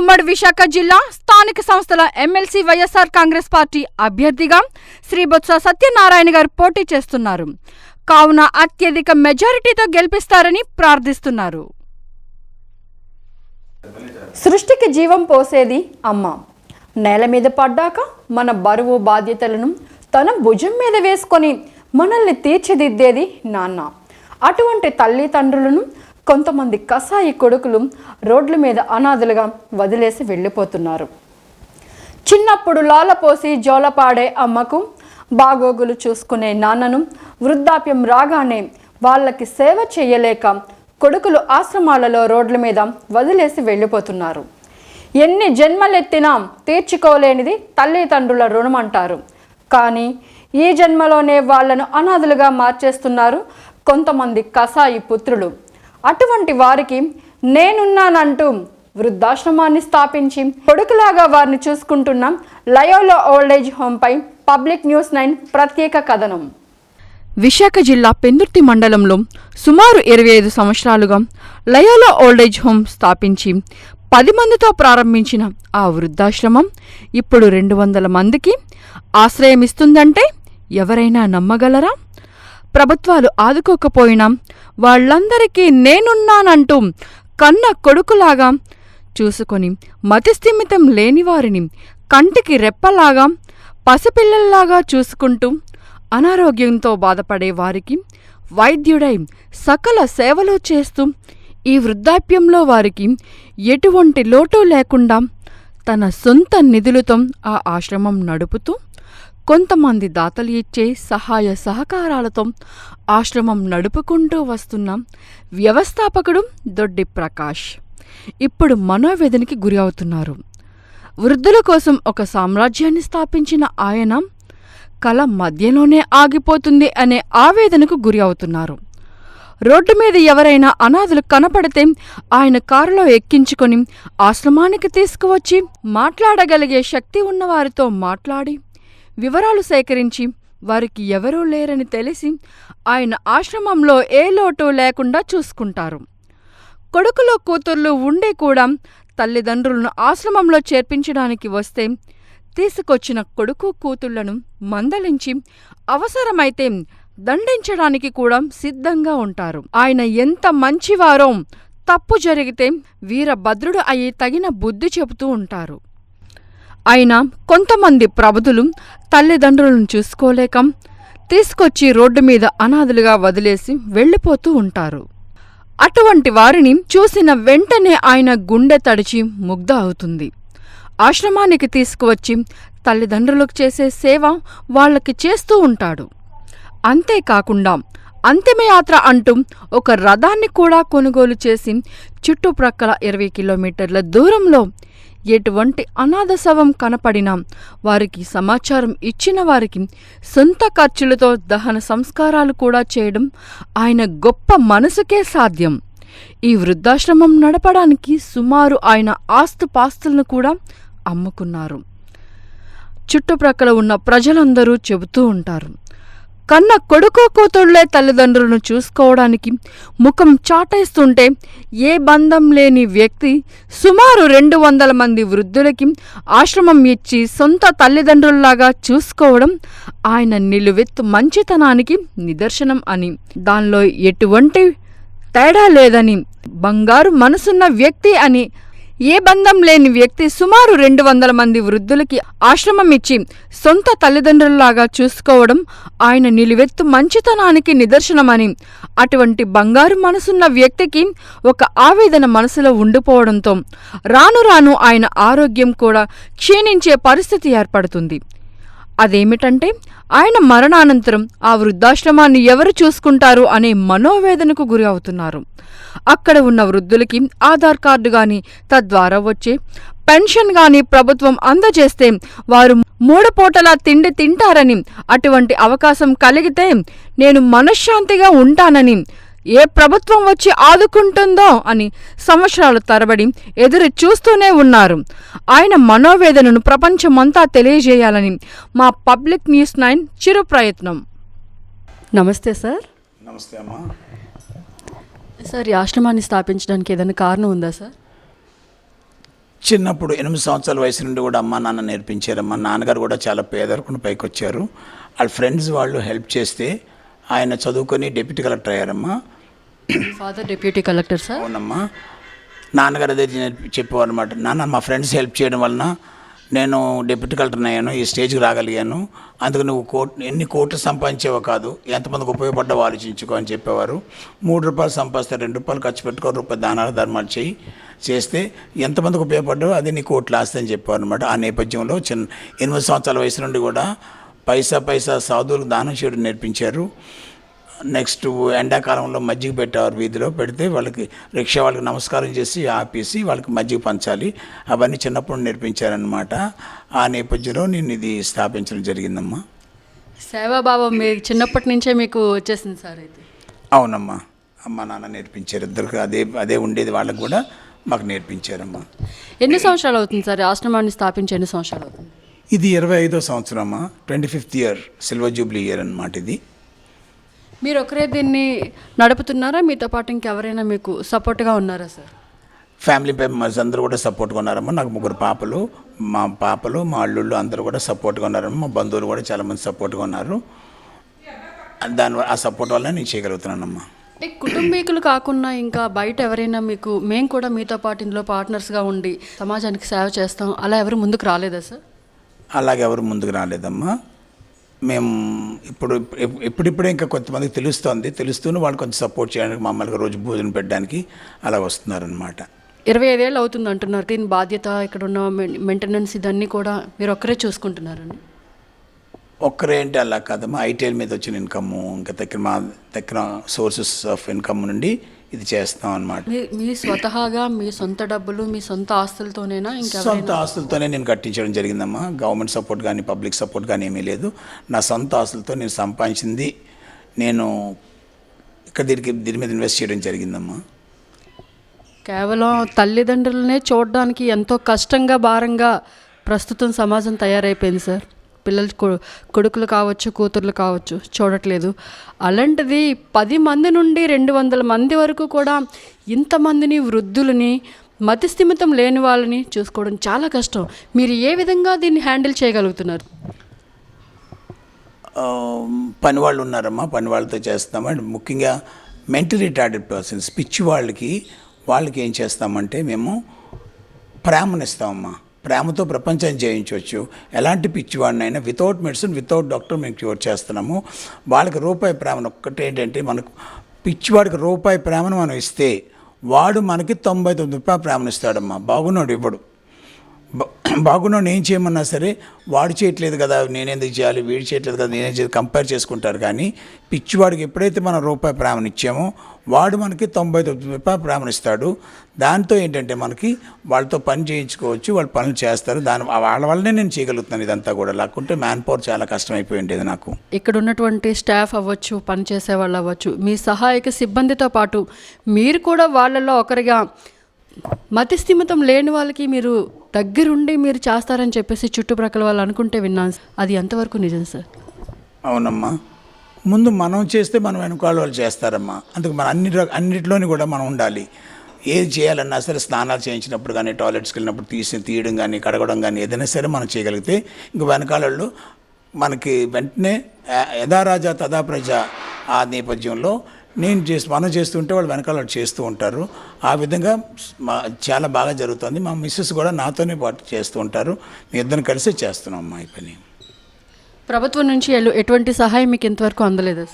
ఉమ్మడి విశాఖ జిల్లా స్థానిక సంస్థల ఎమ్మెల్సీ వైఎస్ఆర్ కాంగ్రెస్ పార్టీ అభ్యర్థిగా శ్రీ బొత్స సత్యనారాయణ గారు పోటీ చేస్తున్నారు. కావున అత్యధిక మెజారిటీతో గెలిపిస్తారని ప్రార్థిస్తున్నారు. సృష్టికి జీవం పోసేది అమ్మ. నేల మీద పడ్డాక మన బరువు బాధ్యతలను తన భుజం మీద వేసుకొని మనల్ని తీర్చిదిద్దేది నాన్న. అటువంటి తల్లిదండ్రులను కొంతమంది కసాయి కొడుకులు రోడ్ల మీద అనాథులుగా వదిలేసి వెళ్ళిపోతున్నారు. చిన్నప్పుడు లాలపోసి జోలపాడే అమ్మకు బాగోగులు చూసుకునే నాన్నను వృద్ధాప్యం రాగానే వాళ్ళకి సేవ చేయలేక కొడుకులు ఆశ్రమాలలో రోడ్ల మీద వదిలేసి వెళ్ళిపోతున్నారు. ఎన్ని జన్మలెత్తినా తీర్చుకోలేనిది తల్లిదండ్రుల రుణం అంటారు. కానీ ఈ జన్మలోనే వాళ్ళను అనాథులుగా మార్చేస్తున్నారు కొంతమంది కసాయి పుత్రులు. అటువంటి వారికి నేనున్నానంటూ వృద్ధాశ్రమాన్ని స్థాపించి కొడుకులాగా వారిని చూసుకుంటున్న లయోలో ఓల్డేజ్ హోంపై పబ్లిక్ న్యూస్ నైన్ ప్రత్యేక కథనం. విశాఖ జిల్లా పెందుర్తి మండలంలో సుమారు ఇరవై ఐదు సంవత్సరాలుగా లయోలో ఓల్డేజ్ హోమ్ స్థాపించి పది మందితో ప్రారంభించిన ఆ వృద్ధాశ్రమం ఇప్పుడు రెండు వందల మందికి ఆశ్రయమిస్తుందంటే ఎవరైనా నమ్మగలరా? ప్రభుత్వాలు ఆదుకోకపోయినా వాళ్ళందరికీ నేనున్నానంటూ కన్న కొడుకులాగా చూసుకొని మతిస్థిమితం లేని వారిని కంటికి రెప్పలాగా పసిపిల్లల్లాగా చూసుకుంటూ అనారోగ్యంతో బాధపడే వారికి వైద్యుడై సకల సేవలు చేస్తూ ఈ వృద్ధాప్యంలో వారికి ఎటువంటి లోటు లేకుండా తన సొంత నిధులతో ఆ ఆశ్రమం నడుపుతూ కొంతమంది దాతలు ఇచ్చే సహాయ సహకారాలతో ఆశ్రమం నడుపుకుంటూ వస్తున్న వ్యవస్థాపకుడు దొడ్డి ప్రకాష్ ఇప్పుడు మనోవేదనకి గురి అవుతున్నారు. వృద్ధుల కోసం ఒక సామ్రాజ్యాన్ని స్థాపించిన ఆయన కళ మధ్యలోనే ఆగిపోతుంది అనే ఆవేదనకు గురి అవుతున్నారు. రోడ్డు మీద ఎవరైనా అనాథులు కనపడితే ఆయన కారులో ఎక్కించుకొని ఆశ్రమానికి తీసుకువచ్చి మాట్లాడగలిగే శక్తి ఉన్నవారితో మాట్లాడి వివరాలు సేకరించి వారికి ఎవరూ లేరని తెలిసి ఆయన ఆశ్రమంలో ఏ లోటు లేకుండా చూసుకుంటారు. కొడుకులో కూతుర్లు ఉండి కూడా తల్లిదండ్రులను ఆశ్రమంలో చేర్పించడానికి వస్తే తీసుకొచ్చిన కొడుకు కూతుళ్ళను మందలించి అవసరమైతే దండించడానికి కూడా సిద్ధంగా ఉంటారు. ఆయన ఎంత మంచివారో తప్పు జరిగితే వీరభద్రుడు అయి తగిన బుద్ధి చెబుతూ ఉంటారు. అయినా కొంతమంది ప్రబుధులు తల్లిదండ్రులను చూసుకోలేక తీసుకొచ్చి రోడ్డు మీద అనాథలుగా వదిలేసి వెళ్ళిపోతూ ఉంటారు. అటువంటి వారిని చూసిన వెంటనే ఆయన గుండె తడిచి ముగ్ధ అవుతుంది. ఆశ్రమానికి తీసుకువచ్చి తల్లిదండ్రులకు చేసే సేవ వాళ్ళకి చేస్తూ ఉంటాడు. అంతేకాకుండా అంతిమయాత్ర అంటూ ఒక రథాన్ని కూడా కొనుగోలు చేసి చుట్టుప్రక్కల ఇరవై కిలోమీటర్ల దూరంలో ఎటువంటి అనాథ శవం కనపడినా వారికి సమాచారం ఇచ్చిన వారికి సొంత ఖర్చులతో దహన సంస్కారాలు కూడా చేయడం ఆయన గొప్ప మనసుకే సాధ్యం. ఈ వృద్ధాశ్రమం నడపడానికి సుమారు ఆయన ఆస్తుపాస్తులను కూడా అమ్ముకున్నారు. చుట్టుప్రక్కల ఉన్న ప్రజలందరూ చెబుతూ ఉంటారు. కన్న కొడుకు కూతుళ్ళే తల్లిదండ్రులను చూసుకోవడానికి ముఖం చాటేస్తుంటే ఏ బంధం లేని వ్యక్తి సుమారు రెండు వందల మంది వృద్ధులకి ఆశ్రమం ఇచ్చి సొంత తల్లిదండ్రుల్లాగా చూసుకోవడం ఆయన నిలువెత్తు మంచితనానికి నిదర్శనం అని. దానిలో ఎటువంటి తేడా లేదని బంగారు మనసున్న వ్యక్తి అని ఏ బంధం లేని వ్యక్తి సుమారు రెండు వందల మంది వృద్ధులకి ఆశ్రమం ఇచ్చి సొంత తల్లిదండ్రుల్లాగా చూసుకోవడం ఆయన నిలువెత్తు మంచితనానికి నిదర్శనమని అటువంటి బంగారు మనసున్న వ్యక్తికి ఒక ఆవేదన మనసులో ఉండిపోవడంతో రాను రాను ఆయన ఆరోగ్యం కూడా క్షీణించే పరిస్థితి ఏర్పడుతుంది. అదేమిటంటే ఆయన మరణానంతరం ఆ వృద్ధాశ్రమాన్ని ఎవరు చూసుకుంటారు అనే మనోవేదనకు గురి అవుతున్నారు. అక్కడ ఉన్న వృద్ధులకి ఆధార్ కార్డు గాని తద్వారా వచ్చే పెన్షన్ గాని ప్రభుత్వం అందజేస్తే వారు మూడు పూటలా తిండి తింటారని అటువంటి అవకాశం కలిగితే నేను మనశ్శాంతిగా ఉంటానని ఏ ప్రభుత్వం వచ్చి ఆదుకుంటుందో అని సంవత్సరాల తరబడి ఎదురు చూస్తూనే ఉన్నారు. ఆయన మనోవేదనను ప్రపంచమంతా తెలియజేయాలని మా పబ్లిక్ న్యూస్ నైన్ చిరు ప్రయత్నం. నమస్తే సార్. నమస్తే అమ్మా. సార్ ఈ ఆశ్రమాన్ని స్థాపించడానికి ఏదైనా కారణం ఉందా సార్? చిన్నప్పుడు ఎనిమిది సంవత్సరాల వయసు నుండి కూడా అమ్మ నాన్న నేర్పించారు. మా నాన్నగారు కూడా చాలా పేదరికను పైకి వచ్చారు వాళ్ళ ఫ్రెండ్స్ వాళ్ళు హెల్ప్ చేస్తే ఆయన చదువుకొని డిప్యూటీ కలెక్టర్ అయ్యారమ్మా. ఫాదర్ డిప్యూటీ కలెక్టర్ సార్ అవునమ్మా. నాన్నగారు అదే నేర్పి- చెప్పేవారు అనమాట నాన్న మా ఫ్రెండ్స్ హెల్ప్ చేయడం వలన నేను డిప్యూటీ కలెక్టర్ అయ్యాను ఈ స్టేజ్కి రాగలిగాను. అందుకు నువ్వు కోట్ ఎన్ని కోట్లు సంపాదించేవో కాదు ఎంతమందికి ఉపయోగపడ్డావో ఆలోచించుకో అని చెప్పేవారు. మూడు రూపాయలు సంపాదిస్తే రెండు రూపాయలు ఖర్చు పెట్టుకో రూపాయి దానాలు ధర్మాలు చేయి చేస్తే ఎంతమందికి ఉపయోగపడ్డావో అది నీ కోట్లు ఆస్తి అని చెప్పేవారు అనమాట ఆ నేపథ్యంలో చిన్న ఎనిమిది సంవత్సరాల వయసు నుండి కూడా పైసా పైసా సాధువులకు దానం చేయడం నేర్పించారు. నెక్స్ట్ ఎండాకాలంలో మజ్జిగ పెట్టేవారు వీధిలో పెడితే వాళ్ళకి రిక్షా వాళ్ళకి నమస్కారం చేసి ఆపేసి వాళ్ళకి మజ్జిగ పంచాలి. అవన్నీ చిన్నప్పుడు నేర్పించారనమాట ఆ నేపథ్యంలో నేను ఇది స్థాపించడం జరిగిందమ్మా. సేవాభావం మీ చిన్నప్పటి నుంచే మీకు వచ్చేసింది సార్ అయితే. అవునమ్మా. అమ్మ నాన్న నేర్పించారు. ఇద్దరికి అదే అదే ఉండేది వాళ్ళకి కూడా మాకు నేర్పించారమ్మా. ఎన్ని సంవత్సరాలు అవుతుంది సార్ ఆశ్రమాన్ని స్థాపించి ఎన్ని సంవత్సరాలు అవుతుంది? ఇది ఇరవై ఐదో సంవత్సరం అమ్మా twenty fifth year silver jubilee year అనమాట ఇది. మీరు ఒకరే దీన్ని నడుపుతున్నారా? మీతో పాటు ఇంకెవరైనా మీకు సపోర్ట్గా ఉన్నారా సార్? ఫ్యామిలీ మెంబర్స్ అందరూ కూడా సపోర్ట్గా ఉన్నారమ్మా. నాకు ముగ్గురు పాపలు మా పాపలు మా అల్లుళ్ళు అందరూ కూడా సపోర్ట్గా ఉన్నారమ్మా. మా బంధువులు కూడా చాలామంది సపోర్ట్గా ఉన్నారు. దాని ఆ సపోర్ట్ వల్ల నేను చేయగలుగుతున్నానమ్మా. అంటే కుటుంబీకులు కాకుండా ఇంకా బయట ఎవరైనా మీకు మేము కూడా మీతో పాటు ఇందులో పార్ట్నర్స్గా ఉండి సమాజానికి సేవ చేస్తాం. అలా ఎవరు ముందుకు రాలేదా సార్? అలాగే ఎవరు ముందుకు రాలేదమ్మా. మేము ఇప్పుడు ఇప్- ఇప్పుడిప్పుడే ఇంకా కొంతమందికి తెలుస్తోంది. తెలుస్తూనే వాళ్ళు కొంచెం సపోర్ట్ చేయడానికి మమ్మల్ని రోజు భోజనం పెట్టడానికి అలా వస్తున్నారనమాట ఇరవై ఐదేళ్ళు అవుతుంది అంటున్నారు. దీని బాధ్యత ఇక్కడ ఉన్న మెయింటెనెన్స్ ఇదన్నీ కూడా మీరు ఒక్కరే చూసుకుంటున్నారండి? ఒక్కరేంటి అలా కాదమ్మా. ఐటీఎల్ మీద వచ్చిన ఇన్కమ్ ఇంకా దగ్గర మా దగ్గర సోర్సెస్ ఆఫ్ ఇన్కమ్ నుండి ఇది చేస్తాం అనమాట మీ స్వతహాగా మీ సొంత డబ్బులు మీ సొంత ఆస్తులతోనేనా ఇంకా సొంత ఆస్తులతోనే నేను కట్టించడం జరిగిందమ్మా. గవర్నమెంట్ సపోర్ట్ కానీ పబ్లిక్ సపోర్ట్ కానీ ఏమీ లేదు. నా సొంత ఆస్తులతో నేను సంపాదించింది నేను ఇక్కడ దీనికి దీని మీద ఇన్వెస్ట్ చేయడం జరిగిందమ్మా. కేవలం తల్లిదండ్రులనే చూడడానికి ఎంతో కష్టంగా భారంగా ప్రస్తుతం సమాజం తయారైపోయింది సార్. పిల్లలు కొడుకులు కావచ్చు కూతుర్లు కావచ్చు చూడట్లేదు. అలాంటిది పది మంది నుండి రెండు వందల మంది వరకు కూడా ఇంతమందిని వృద్ధులని మతిస్థిమితం లేని వాళ్ళని చూసుకోవడం చాలా కష్టం. మీరు ఏ విధంగా దీన్ని హ్యాండిల్ చేయగలుగుతున్నారు? పని వాళ్ళు ఉన్నారమ్మా పని వాళ్ళతో చేస్తామండి అండ్ ముఖ్యంగా మెంటల్ రిటార్డెడ్ పర్సన్స్ పిచ్చి వాళ్ళకి వాళ్ళకి ఏం చేస్తామంటే మేము ప్రేమనిస్తామమ్మా ప్రేమతో ప్రపంచాన్ని జయించవచ్చు. ఎలాంటి పిచ్చివాడినైనా వితౌట్ మెడిసిన్ వితౌట్ డాక్టర్ మేము క్యూర్ చేస్తున్నాము. వాళ్ళకి రూపాయి ప్రేమను ఒక్కటి ఏంటంటే మనకు పిచ్చివాడికి రూపాయి ప్రేమను మనం ఇస్తే వాడు మనకి తొంభై తొమ్మిది రూపాయల ప్రేమను ఇస్తాడమ్మా. బాగున్నాడు ఇవ్వడు బా- బాగున్నాడు ఏం చేయమన్నా సరే వాడు చేయట్లేదు కదా నేనేందుకు చేయాలి వీడు చేయట్లేదు కదా నేనేం చేయాలి కంపేర్ చేసుకుంటారు. కానీ పిచ్చివాడికి ఎప్పుడైతే మనం రూపాయి ప్రేమను ఇచ్చామో వాడు మనకి తొంభై తొమ్మిది రూపాయల ప్రేమను ఇస్తాడు దాంతో ఏంటంటే మనకి వాళ్ళతో పని చేయించుకోవచ్చు వాళ్ళు పనులు చేస్తారు. దాని వాళ్ళ వల్లనే నేను చేయగలుగుతున్నాను ఇదంతా కూడా. లేకుంటే మ్యాన్ పవర్ చాలా కష్టమైపోయి ఉండేది నాకు. ఇక్కడ ఉన్నటువంటి స్టాఫ్ అవ్వచ్చు పనిచేసే వాళ్ళు అవ్వచ్చు మీ సహాయక సిబ్బందితో పాటు మీరు కూడా వాళ్ళలో ఒకరిగా మతిస్థిమితం లేని వాళ్ళకి మీరు దగ్గరుండి మీరు చేస్తారని చెప్పేసి చుట్టుప్రక్కల వాళ్ళు అనుకుంటే విన్నాను అది ఎంతవరకు నిజం సార్? అవునమ్మా. ముందు మనం చేస్తే మనం వెనుకాల వాళ్ళు చేస్తారమ్మా. అందుకు మన అన్ని రక- అన్నిటిలోని కూడా మనం ఉండాలి. ఏది చేయాలన్నా సరే స్నానాలు చేయించినప్పుడు కానీ టాయిలెట్స్కి వెళ్ళినప్పుడు తీసి తీయడం కానీ కడగడం కానీ ఏదైనా సరే మనం చేయగలిగితే ఇంక వెనకాల వాళ్ళు మనకి వెంటనే యథారాజా తదా ప్రజ ఆ నేపథ్యంలో నేను చేసి మనం చేస్తుంటే వాళ్ళు వెనకాల వాళ్ళు చేస్తూ ఉంటారు. ఆ విధంగా మా చాలా బాగా జరుగుతుంది. మా మిస్సెస్ కూడా నాతోనే పాటు చేస్తూ ఉంటారు. మీ ఇద్దరు కలిసి చేస్తున్నాం అమ్మా ఈ పని. ప్రభుత్వం నుంచి ఎటువంటి సహాయం మీకు ఇంతవరకు అందలేదా?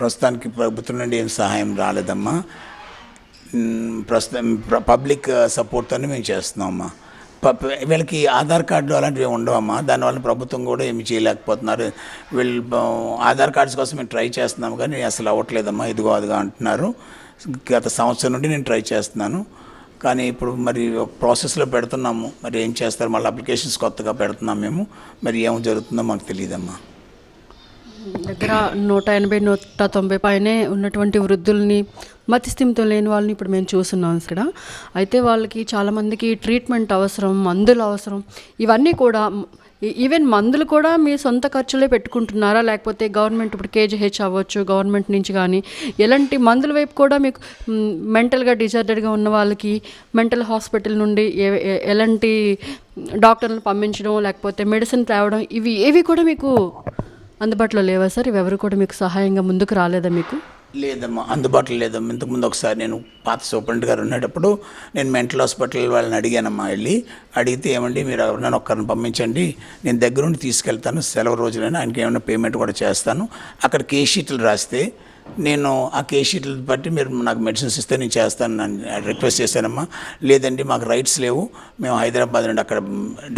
ప్రస్తుతానికి ప్రభుత్వం నుండి ఏం సహాయం రాలేదమ్మా. ప్రస్తుతం పబ్లిక్ సపోర్ట్తోనే మేము చేస్తున్నామమ్మా. ప- వీళ్ళకి ఆధార్ కార్డులు అలాంటివి ఉండవమ్మా. దానివల్ల ప్రభుత్వం కూడా ఏమి చేయలేకపోతున్నారు. వీళ్ళు ఆధార్ కార్డ్స్ కోసం మేము ట్రై చేస్తున్నాము కానీ అసలు అవ్వట్లేదమ్మా. ఇదిగో అదిగా అంటున్నారు. గత సంవత్సరం నుండి నేను ట్రై చేస్తున్నాను. కానీ ఇప్పుడు మరి ప్రాసెస్లో పెడుతున్నాము. మరి ఏం చేస్తారు? మళ్ళీ అప్లికేషన్స్ కొత్తగా పెడుతున్నాం మేము. మరి ఏం జరుగుతుందో మాకు తెలియదమ్మా దగ్గర నూట ఎనభై నూట తొంభై పైనే ఉన్నటువంటి వృద్ధుల్ని మతిస్థిమితం లేని వాళ్ళని ఇప్పుడు మేము చూస్తున్నాం ఇక్కడ. అయితే వాళ్ళకి చాలామందికి ట్రీట్మెంట్ అవసరం మందులు అవసరం ఇవన్నీ కూడా E, ఈవెన్ మందులు కూడా మీ సొంత ఖర్చులే పెట్టుకుంటున్నారా? లేకపోతే గవర్నమెంట్ ఇప్పుడు కేజీహెచ్ అవ్వచ్చు గవర్నమెంట్ నుంచి కానీ. ఎలాంటి మందుల వైపు కూడా మీకు మెంటల్గా డిజార్డెడ్గా ఉన్న వాళ్ళకి మెంటల్ హాస్పిటల్ నుండి ఏ- ఎలాంటి డాక్టర్లను పంపించడం లేకపోతే మెడిసిన్ తేవడం ఇవి ఏవి కూడా మీకు అందుబాటులో లేవా సార్? ఇవి ఎవరు కూడా మీకు సహాయంగా ముందుకు రాలేదా మీకు? లేదమ్మా అందుబాటులో లేదమ్మా. ఇంతకుముందు ఒకసారి నేను పాత సూపరింట్ గారు ఉండేటప్పుడు నేను మెంటల్ హాస్పిటల్ వాళ్ళని అడిగానమ్మా వెళ్ళి. అడిగితే ఏమండి మీరు ఎవరినైనా ఒక్కరిని పంపించండి నేను దగ్గరుండి తీసుకెళ్తాను సెలవు రోజులైనా ఆయనకి ఏమైనా పేమెంట్ కూడా చేస్తాను. అక్కడ కే షీట్లు రాస్తే నేను ఆ కే షీట్లు బట్టి మీరు నాకు మెడిసిన్స్ ఇస్తే నేను చేస్తాను రిక్వెస్ట్ చేశానమ్మా. లేదండి మాకు రైట్స్ లేవు మేము హైదరాబాద్ నుండి అక్కడ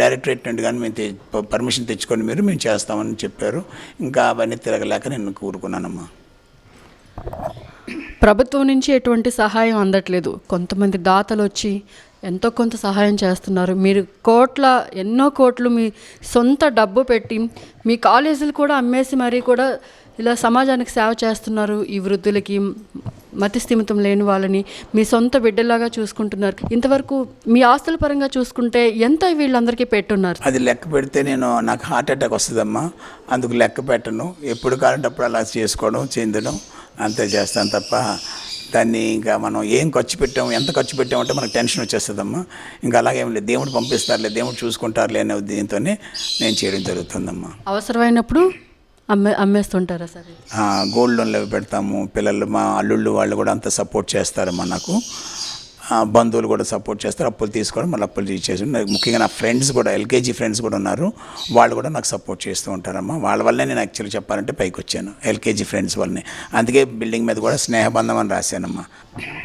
డైరెక్టరేట్ నుండి కానీ మేము పర్మిషన్ తెచ్చుకొని మీరు మేము చేస్తామని చెప్పారు. ఇంకా అవన్నీ తిరగలేక నేను కూరుకున్నానమ్మా. ప్రభుత్వం నుంచి ఎటువంటి సహాయం అందట్లేదు. కొంతమంది దాతలు వచ్చి ఎంతో కొంత సహాయం చేస్తున్నారు. మీరు కోట్ల ఎన్నో కోట్లు మీ సొంత డబ్బు పెట్టి మీ కాలేజీలు కూడా అమ్మేసి మరీ కూడా ఇలా సమాజానికి సేవ చేస్తున్నారు. ఈ వృద్ధులకి మతి స్థిమితం లేని వాళ్ళని మీ సొంత బిడ్డలాగా చూసుకుంటున్నారు. ఇంతవరకు మీ ఆస్తుల పరంగా చూసుకుంటే ఎంత వీళ్ళందరికీ పెట్టున్నారు? అది లెక్క పెడితే నేను నాకు హార్ట్ అటాక్ వస్తుందమ్మా. అందుకు లెక్క పెట్టను. ఎప్పుడు కావాలంటే అలా చేసుకోవడం చెందడం. అంతే చేస్తాను తప్ప దాన్ని ఇంకా మనం ఏం ఖర్చు పెట్టాము ఎంత ఖర్చు పెట్టామంటే మనకు టెన్షన్ వచ్చేస్తుందమ్మా. ఇంకా అలాగేం లేదు. దేవుడు పంపిస్తారులే దేవుడు చూసుకుంటారులే అనే ఉద్దేశంతోనే నేను చేయడం జరుగుతుందమ్మా. అవసరమైనప్పుడు అమ్మే అమ్మేస్తుంటారా సరే? గోల్డ్ లోన్లు పెడతాము. పిల్లలు మా అల్లుళ్ళు వాళ్ళు కూడా అంత సపోర్ట్ చేస్తారమ్మా నాకు. బంధువులు కూడా సపోర్ట్ చేస్తారు. అప్పులు తీసుకోవడం మళ్ళీ అప్పులు తీసేసి నాకు ముఖ్యంగా నా ఫ్రెండ్స్ కూడా ఎల్కేజీ ఫ్రెండ్స్ కూడా ఉన్నారు. వాళ్ళు కూడా నాకు సపోర్ట్ చేస్తూ ఉంటారమ్మా. వాళ్ళ వల్లే నేను యాక్చువల్లీ చెప్పాలంటే పైకి వచ్చాను. ఎల్కేజీ ఫ్రెండ్స్ వల్లనే. అందుకే బిల్డింగ్ మీద కూడా స్నేహబంధం అని రాశానమ్మా.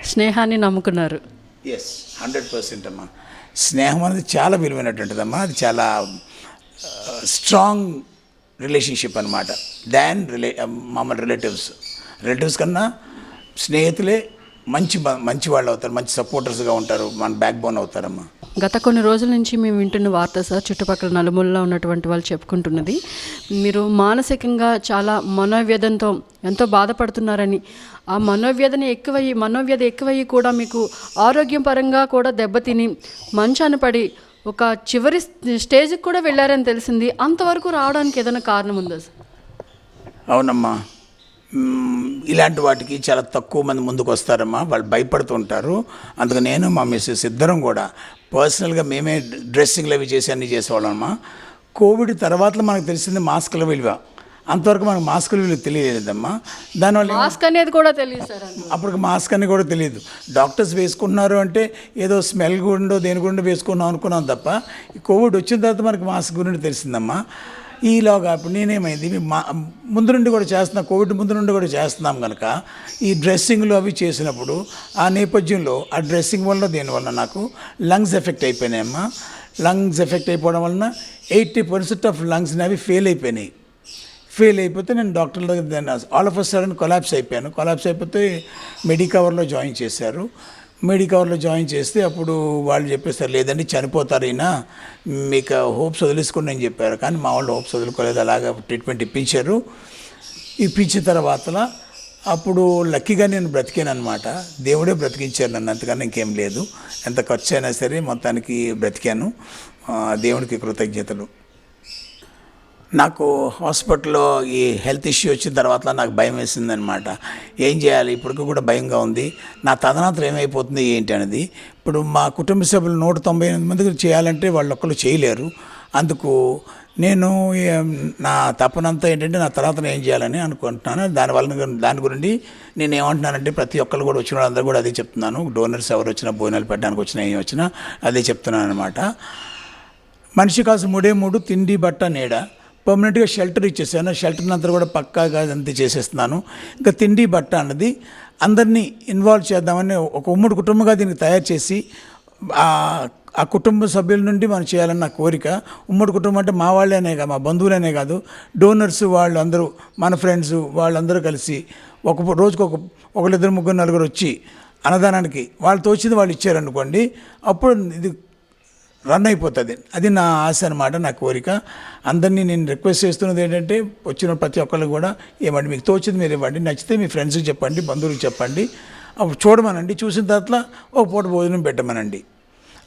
స్నేహాన్ని నమ్ముకున్నారు. ఎస్ హండ్రెడ్ పర్సెంట్ అమ్మా. స్నేహం అనేది చాలా విలువైనటువంటిదమ్మా. అది చాలా స్ట్రాంగ్ రిలేషన్షిప్ అనమాట దాన్ రిలే మామూలు రిలేటివ్స్ రిలేటివ్స్ కన్నా స్నేహితులే మంచి మంచి వాళ్ళు అవుతారు మంచి సపోర్టర్స్గా ఉంటారు మన బ్యాక్ బోన్ అవుతారమ్మా. గత కొన్ని రోజుల నుంచి మేము వింటున్న వార్త సార్ చుట్టుపక్కల నలుమూలలో ఉన్నటువంటి వాళ్ళు చెప్పుకుంటున్నది. మీరు మానసికంగా చాలా మనోవ్యధంతో ఎంతో బాధపడుతున్నారని ఆ మనోవ్యధని ఎక్కువయ్యి మనోవ్యధ ఎక్కువయ్యి కూడా మీకు ఆరోగ్యం పరంగా కూడా దెబ్బతిని మంచాన పడి ఒక చివరి స్టేజ్కి కూడా వెళ్ళారని తెలిసింది. అంతవరకు రావడానికి ఏదైనా కారణం ఉందా సార్? అవునమ్మా. మ్మ్, ఇలాంటి వాటికి చాలా తక్కువ మంది ముందుకు వస్తారమ్మా వాళ్ళు భయపడుతుంటారు. అందుకు నేను మా మిస్సెస్ ఇద్దరం కూడా పర్సనల్గా మేమే డ్రెస్సింగ్లు అవి చేసి అన్నీ చేసేవాళ్ళమ్మా కోవిడ్ తర్వాత మనకు తెలిసింది మాస్కుల విలువ. అంతవరకు మనకు మాస్కుల విలువ తెలియలేదమ్మా. దానివల్ల మాస్క్ అనేది కూడా తెలియదు సార్ అప్పటికి మాస్క్ అని కూడా తెలియదు. డాక్టర్స్ వేసుకుంటున్నారు అంటే ఏదో స్మెల్ గుండో దేని గుండో వేసుకున్నాం అనుకున్నాం తప్ప కోవిడ్ వచ్చిన తర్వాత మనకి మాస్క్ గురించి తెలిసిందమ్మా. ఈలోగా ఇప్పుడు నేనేమైంది మా ముందు నుండి కూడా చేస్తున్నాం కోవిడ్ ముందు నుండి కూడా చేస్తున్నాం కనుక ఈ డ్రెస్సింగ్లు అవి చేసినప్పుడు ఆ నేపథ్యంలో ఆ డ్రెస్సింగ్ వల్ల దీనివల్ల నాకు లంగ్స్ ఎఫెక్ట్ అయిపోయినాయమ్మా లంగ్స్ ఎఫెక్ట్ అయిపోవడం వలన ఎయిటీ పర్సెంట్ ఆఫ్ లంగ్స్ అవి ఫెయిల్ అయిపోయినాయి. ఫెయిల్ అయిపోతే నేను డాక్టర్ దగ్గర ఆల్ ఆఫ్ సడన్ కొలాప్స్ అయిపోయాను. కొలాప్స్ అయిపోతే మెడికవర్లో జాయిన్ చేశారు. మెడికవర్లో జాయిన్ చేస్తే అప్పుడు వాళ్ళు చెప్పేస్తారు లేదండి చనిపోతారు ఈయన. మీకు హోప్స్ వదిలేసుకోండి అని చెప్పారు. కానీ మా వాళ్ళు హోప్స్ వదులుకోలేదు. అలాగా ట్రీట్మెంట్ ఇప్పించారు. ఇప్పించిన తర్వాత అప్పుడు లక్కీగా నేను బ్రతికాను అనమాట దేవుడే బ్రతికించారు నన్ను. అంతకన్నా ఇంకేం లేదు. ఎంత ఖర్చు అయినా సరే మొత్తానికి బ్రతికాను. దేవుడికి కృతజ్ఞతలు. నాకు హాస్పిటల్లో ఈ హెల్త్ ఇష్యూ వచ్చిన తర్వాత నాకు భయం వేసిందనమాట ఏం చేయాలి? ఇప్పటికి కూడా భయంగా ఉంది. నా తదనంతరం ఏమైపోతుంది ఏంటి అనేది ఇప్పుడు మా కుటుంబ సభ్యులు నూట తొంభై ఎనిమిది మందికి చేయాలంటే వాళ్ళు ఒక్కరు చేయలేరు. అందుకు నేను నా తపనంతా ఏంటంటే నా తర్వాత ఏం చేయాలని అనుకుంటున్నాను. దానివల్ల దాని గురించి నేను ఏమంటున్నానంటే ప్రతి ఒక్కరు కూడా వచ్చిన వాళ్ళందరూ కూడా అదే చెప్తున్నాను. డోనర్స్ ఎవరు వచ్చినా భోజనాలు పెట్టడానికి వచ్చినా ఏం వచ్చినా అదే చెప్తున్నాను అనమాట మనిషి కాసు మూడే మూడు తిండి బట్ట నీడ. పర్మనెంట్గా షెల్టర్ ఇచ్చేసాను. షెల్టర్ అంతా కూడా పక్కాగా అంతా చేసేస్తున్నాను. ఇంకా తిండి బట్ట అన్నది అందరినీ ఇన్వాల్వ్ చేద్దామని ఒక ఉమ్మడి కుటుంబంగా దీనికి తయారు చేసి ఆ కుటుంబ సభ్యుల నుండి మనం చేయాలని నా కోరిక ఉమ్మడి కుటుంబం అంటే మా వాళ్ళనే కాదు మా బంధువులనే కాదు. డోనర్స్ వాళ్ళు అందరూ మన ఫ్రెండ్స్ వాళ్ళందరూ కలిసి ఒక రోజుకు ఒక ఒకరిద్దరు ముగ్గురు నలుగురు వచ్చి అన్నదానానికి వాళ్ళు తోచింది వాళ్ళు ఇచ్చారనుకోండి అప్పుడు ఇది రన్ అయిపోతుంది. అది నా ఆశ అనమాట నా కోరిక. అందరినీ నేను రిక్వెస్ట్ చేస్తున్నది ఏంటంటే వచ్చిన ప్రతి ఒక్కరికి కూడా ఏమండి మీకు తోచింది మీరు ఇవ్వండి నచ్చితే మీ ఫ్రెండ్స్కి చెప్పండి బంధువులకు చెప్పండి. అప్పుడు చూడమనండి చూసిన తర్వాత ఒక పూట భోజనం పెట్టమనండి.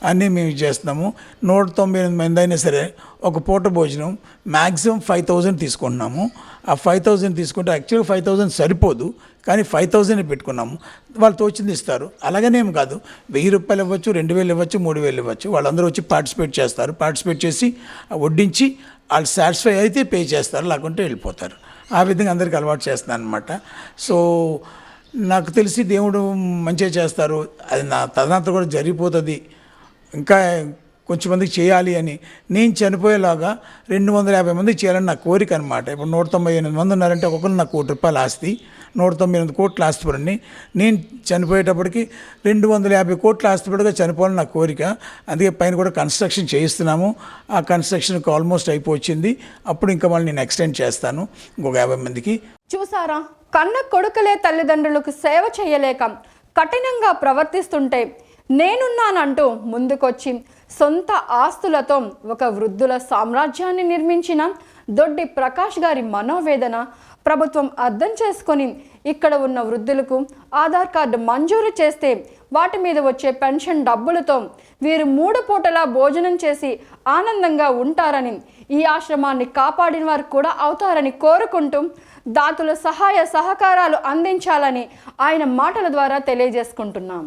అన్నీ మేము చేస్తున్నాము. నూట తొంభై ఎనిమిది మంది అయినా సరే ఒక పూట భోజనం మ్యాక్సిమం ఫైవ్ థౌజండ్ తీసుకుంటున్నాము. ఆ ఫైవ్ థౌజండ్ తీసుకుంటే యాక్చువల్గా ఫైవ్ థౌజండ్ సరిపోదు. కానీ ఫైవ్ థౌజండ్ పెట్టుకున్నాము. వాళ్ళు తోచింది ఇస్తారు. అలాగనేం కాదు. వెయ్యి రూపాయలు ఇవ్వచ్చు రెండు వేలు ఇవ్వచ్చు మూడు వేలు ఇవ్వచ్చు. వాళ్ళందరూ వచ్చి పార్టిసిపేట్ చేస్తారు. పార్టిసిపేట్ చేసి వడ్డించి వాళ్ళు సాటిస్ఫై అయితే పే చేస్తారు. లేకుంటే వెళ్ళిపోతారు. ఆ విధంగా అందరికి అలవాటు చేస్తున్నాను అనమాట సో నాకు తెలిసి దేవుడు మంచిగా చేస్తారు. అది నా తదనంతరం కూడా జరిగిపోతుంది. ఇంకా కొంచెం మందికి చేయాలి అని నేను చనిపోయేలాగా రెండు వందల యాభై మందికి చేయాలని నా కోరిక అనమాట ఇప్పుడు నూట తొంభై ఎనిమిది మంది ఉన్నారంటే ఒకరు నాకు కోటి రూపాయలు ఆస్తి నూట తొంభై ఎనిమిది కోట్ల ఆస్తిపడిని నేను చనిపోయేటప్పటికి రెండు వందల యాభై కోట్ల ఆస్తిపడిగా చనిపోవాలని నా కోరిక. అందుకే పైన కూడా కన్స్ట్రక్షన్ చేయిస్తున్నాము. ఆ కన్స్ట్రక్షన్కి ఆల్మోస్ట్ అయిపోయింది అప్పుడు ఇంకా మళ్ళీ నేను ఎక్స్టెండ్ చేస్తాను ఇంకొక యాభై మందికి. చూసారా? కన్న కొడుకులే తల్లిదండ్రులకు సేవ చేయలేక కఠినంగా ప్రవర్తిస్తుంటే నేనున్నానంటూ ముందుకొచ్చి సొంత ఆస్తులతో ఒక వృద్ధుల సామ్రాజ్యాన్ని నిర్మించిన దొడ్డి ప్రకాష్ గారి మనోవేదన ప్రభుత్వం అర్థం చేసుకొని ఇక్కడ ఉన్న వృద్ధులకు ఆధార్ కార్డు మంజూరు చేస్తే వాటి మీద వచ్చే పెన్షన్ డబ్బులతో వీరు మూడు పూటలా భోజనం చేసి ఆనందంగా ఉంటారని ఈ ఆశ్రమాన్ని కాపాడిన వారు కూడా అవుతారని కోరుకుంటూ దాతుల సహాయ సహకారాలు అందించాలని ఆయన మాటల ద్వారా తెలియజేసుకుంటున్నాం.